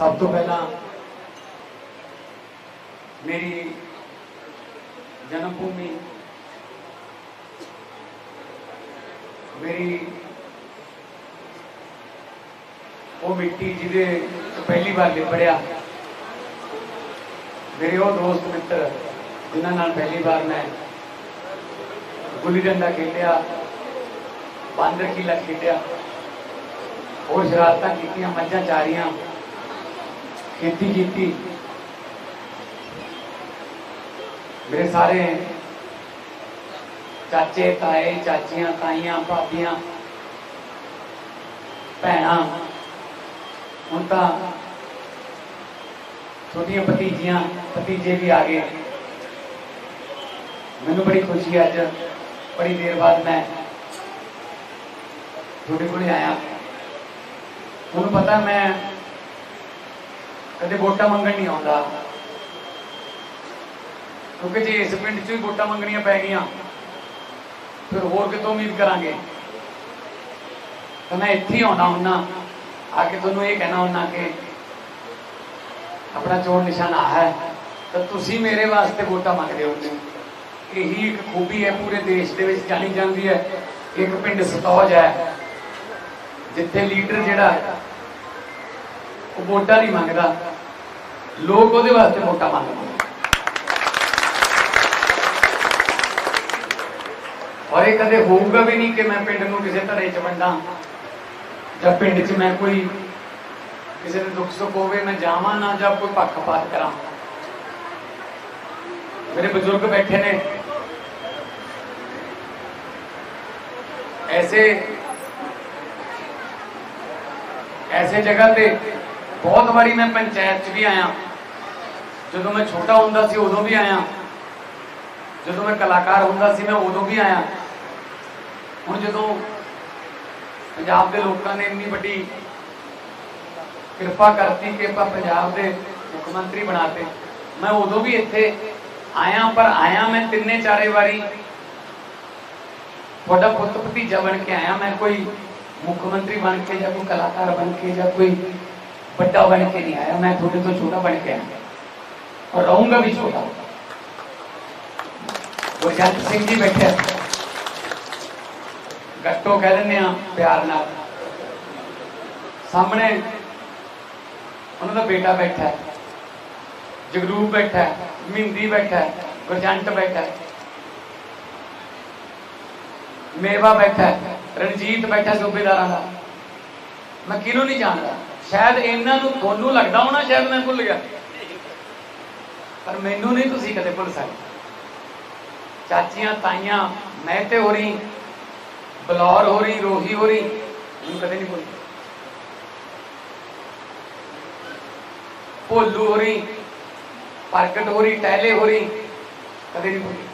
ਸਭ ਤੋਂ ਪਹਿਲਾਂ ਮੇਰੀ ਜਨਮ ਭੂਮੀ ਮੇਰੀ ਉਹ ਮਿੱਟੀ ਜਿਹਦੇ ਪਹਿਲੀ ਵਾਰ ਲਿਪੜਿਆ ਮੇਰੇ ਉਹ ਦੋਸਤ ਮਿੱਤਰ ਜਿਨ੍ਹਾਂ ਨਾਲ ਪਹਿਲੀ ਵਾਰ ਮੈਂ ਗੁੱਲੀ ਡੰਡਾ ਖੇਡਿਆ ਬਾਂਦਰ ਕਿਲਾ ਖੇਡਿਆ, ਹੋਰ ਸ਼ਰਾਰਤਾਂ ਕੀਤੀਆਂ, ਮੱਝਾਂ ਚਾਰੀਆਂ ਖੇਤੀ ਕੀਤੀ। ਮੇਰੇ ਸਾਰੇ ਚਾਚੇ, ਤਾਏ, ਚਾਚੀਆਂ, ਤਾਈਆਂ, ਭਾਬੀਆਂ, ਭੈਣਾਂ, ਹੁਣ ਤਾਂ ਛੋਟੀਆਂ ਭਤੀਜੀਆਂ, ਭਤੀਜੇ ਵੀ ਆ ਗਏ। ਮੈਨੂੰ ਬੜੀ ਖੁਸ਼ੀ ਹੈ ਅੱਜ, ਬੜੀ ਦੇਰ ਬਾਅਦ ਮੈਂ ਤੁਹਾਡੇ ਕੋਲ ਆਇਆ। ਤੁਹਾਨੂੰ ਪਤਾ ਮੈਂ ਕਦੇ ਵੋਟਾਂ ਮੰਗਣ ਨਹੀਂ ਆਉਂਦਾ। ਕਿਉਂਕਿ ਜੇ ਇਸ ਪਿੰਡ 'ਚ ਵੀ ਵੋਟਾਂ ਮੰਗਣੀਆਂ ਪੈ ਗਈਆਂ ਫਿਰ ਹੋਰ ਕਿਤੋਂ ਉਮੀਦ ਕਰਾਂਗੇ? ਤਾਂ ਮੈਂ ਇੱਥੇ ਹੀ ਆਉਣਾ ਹੁੰਨਾ ਆ ਕੇ ਤੁਹਾਨੂੰ ਇਹ ਕਹਿਣਾ ਹੁੰਨਾ ਕਿ ਆਪਣਾ ਚੋਣ ਨਿਸ਼ਾਨ ਨਿਸ਼ਾਨਾ ਹੈ ਤਾਂ ਤੁਸੀਂ ਮੇਰੇ ਵਾਸਤੇ ਵੋਟਾਂ ਮੰਗਦੇ ਹੋ ਇਹੀ ਇੱਕ ਖੂਬੀ ਹੈ ਪੂਰੇ ਦੇਸ਼ ਦੇ ਵਿੱਚ ਜਾਣੀ ਜਾਂਦੀ ਹੈ। ਇੱਕ ਪਿੰਡ ਸਤੌਜ ਹੈ ਜਿੱਥੇ ਲੀਡਰ ਜਿਹੜਾ ਹੈ, ਉਹ ਵੋਟਾਂ ਨਹੀਂ ਮੰਗਦਾ। ਲੋਕ ਉਹਦੇ ਵਾਸਤੇ ਮੋਟਾ ਮੰਗਦੇ ਔਰ ਇਹ ਕਦੇ ਹੋਊਗਾ ਵੀ ਨਹੀਂ ਕਿ ਮੈਂ ਪਿੰਡ ਨੂੰ ਕਿਸੇ ਧੜੇ 'ਚ ਵੰਡਾਂ ਜਾਂ ਪਿੰਡ 'ਚ ਮੈਂ ਕੋਈ ਕਿਸੇ ਦੇ ਦੁੱਖ ਸੁੱਖ ਹੋਵੇ, ਮੈਂ ਜਾਵਾਂ ਨਾ ਜਾਂ ਕੋਈ ਪੱਖਪਾਤ ਕਰਾਂ। ਮੇਰੇ ਬਜ਼ੁਰਗ ਬੈਠੇ ਨੇ। ਐਸੇ ਐਸੇ ਜਗ੍ਹਾ ਤੇ ਬਹੁਤ ਵਾਰੀ ਮੈਂ ਪੰਚਾਇਤ 'ਚ ਵੀ ਆਇਆ। ਜਦੋਂ ਮੈਂ ਛੋਟਾ ਹੁੰਦਾ ਸੀ, ਉਦੋਂ ਵੀ ਆਇਆ। ਜਦੋਂ ਮੈਂ ਕਲਾਕਾਰ ਹੁੰਦਾ ਸੀ, ਮੈਂ ਉਦੋਂ ਵੀ ਆਇਆ। ਹੁਣ ਜਦੋਂ ਪੰਜਾਬ ਦੇ ਲੋਕਾਂ ਨੇ ਇੰਨੀ ਵੱਡੀ ਕਿਰਪਾ ਕਰਤੀ ਕਿ ਆਪਾਂ ਪੰਜਾਬ ਦੇ ਮੁੱਖ ਮੰਤਰੀ ਬਣਾਤੇ ਮੈਂ ਉਦੋਂ ਵੀ ਇੱਥੇ ਆਇਆ, ਪਰ ਆਇਆ ਮੈਂ ਤਿੰਨੇ ਚਾਰੇ ਵਾਰੀ। ਤੁਹਾਡਾ ਪੁੱਤ ਭਤੀਜਾ ਬਣ ਕੇ ਆਇਆ, ਮੈਂ ਕੋਈ ਮੁੱਖ ਮੰਤਰੀ ਬਣ ਕੇ ਜਾਂ ਕੋਈ ਕਲਾਕਾਰ ਬਣ ਕੇ ਜਾਂ ਕੋਈ ਵੱਡਾ ਬਣ ਕੇ ਨਹੀਂ ਆਇਆ, ਮੈਂ ਤੁਹਾਡੇ ਤੋਂ ਛੋਟਾ ਬਣ ਕੇ ਆਇਆ। ਔਰ ਰਹੂੰਗਾ ਵੀ ਛੋਟਾ। ਗੁਰਜੰਟ ਸਿੰਘ ਜੀ ਬੈਠੇ ਗੱਟੋ ਕਹਿ ਦਿੰਦੇ ਆ, ਪਿਆਰ ਨਾਲ। ਸਾਹਮਣੇ ਉਹਨਾਂ ਦਾ ਬੇਟਾ ਬੈਠਾ ਹੈ। ਜਗਰੂਪ ਬੈਠਾ ਹੈ ਮਿੰਦੀ ਬੈਠਾ ਹੈ, ਗੁਰਜੰਟ ਬੈਠਾ ਹੈ। ਮੇਵਾ ਬੈਠਾ ਹੈ, ਰਣਜੀਤ ਬੈਠਾ ਸੂਬੇਦਾਰਾਂ ਦਾ। ਮੈਂ ਕਿਹਨੂੰ ਨਹੀਂ ਜਾਣਦਾ? ਸ਼ਾਇਦ ਇਹਨਾਂ ਨੂੰ ਤੁਹਾਨੂੰ ਲੱਗਦਾ ਹੋਣਾ, ਸ਼ਾਇਦ ਮੈਂ ਭੁੱਲ ਗਿਆ। ਪਰ ਮੈਨੂੰ ਨਹੀਂ ਤੁਸੀਂ ਕਦੇ ਭੁੱਲ ਸਕਦੇ। ਚਾਚੀਆਂ, ਤਾਈਆਂ, ਮੈਂ ਤੇ ਹੋ ਰਹੀ, ਬਲੌਰ ਹੋ ਰਹੀ, ਰੋਹੀ ਹੋ ਰਹੀ, ਮੈਨੂੰ ਕਦੇ ਨਹੀਂ ਭੁੱਲ ਭੋਲੂ ਹੋ ਰਹੀ, ਪ੍ਰਗਟ ਹੋ ਰਹੀ, ਟਹਿਲੇ ਹੋ ਰਹੀ, ਕਦੇ ਨਹੀਂ ਭੁੱਲੀ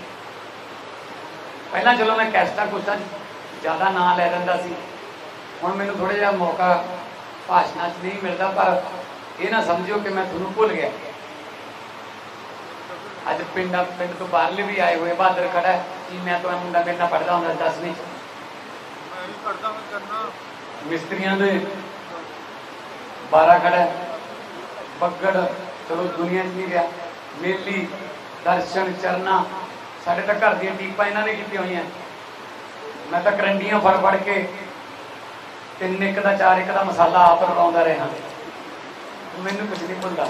ਪਹਿਲਾਂ ਚਲੋ ਮੈਂ ਕੈਸਟਾ ਕੁਸਟਾ ਜ਼ਿਆਦਾ ਨਾਂ ਲੈ ਲੈਂਦਾ ਸੀ। ਹੁਣ ਮੈਨੂੰ ਥੋੜਾ ਜਿਹਾ ਮੌਕਾ ਭਾਸ਼ਣਾਂ 'ਚ ਨਹੀਂ ਮਿਲਦਾ ਪਰ ਇਹ ਨਾ ਸਮਝਿਓ ਕਿ ਮੈਂ ਤੁਹਾਨੂੰ ਭੁੱਲ ਗਿਆ। ਅੱਜ ਪਿੰਡਾਂ ਪਿੰਡ ਤੋਂ ਬਾਹਰਲੇ ਵੀ ਆਏ ਹੋਏ ਬਹਾਦਰ ਖੜਾ ਜੀ ਮੈਂ ਤਾਂ ਮੁੰਡਾ ਮੇਰੇ ਨਾਲ ਪੜਦਾ ਹੁੰਦਾ 10ਵੀਂ ਚ ਮੈਂ ਵੀ ਪੜਦਾ ਮੈਂ ਕਰਨਾ। ਮਿਸਤਰੀਆਂ ਦੇ 12 ਖੜਾ ਬੱਗੜ ਚਲੋ ਦੁਨੀਆ 'ਚ ਨਹੀਂ ਰਿਹਾ ਮੇਲੀ ਦਰਸ਼ਨ ਚਰਨਾ ਸਾਡੇ ਤਾਂ ਘਰ ਦੀਆਂ ਟੀਪਾਂ ਇਹਨਾਂ ਨੇ ਕੀਤੀਆਂ ਹੋਈਆਂ। ਮੈਂ ਤਾਂ ਕਰੰਡੀਆਂ ਫੜ ਫੜ ਕੇ ਤਿੰਨ ਇੱਕ ਦਾ ਚਾਰ ਇੱਕ ਦਾ ਮਸਾਲਾ ਆਪ ਰਲਾਉਂਦਾ ਰਿਹਾ। ਮੈਨੂੰ ਕੁਝ ਨਹੀਂ ਭੁੱਲਦਾ।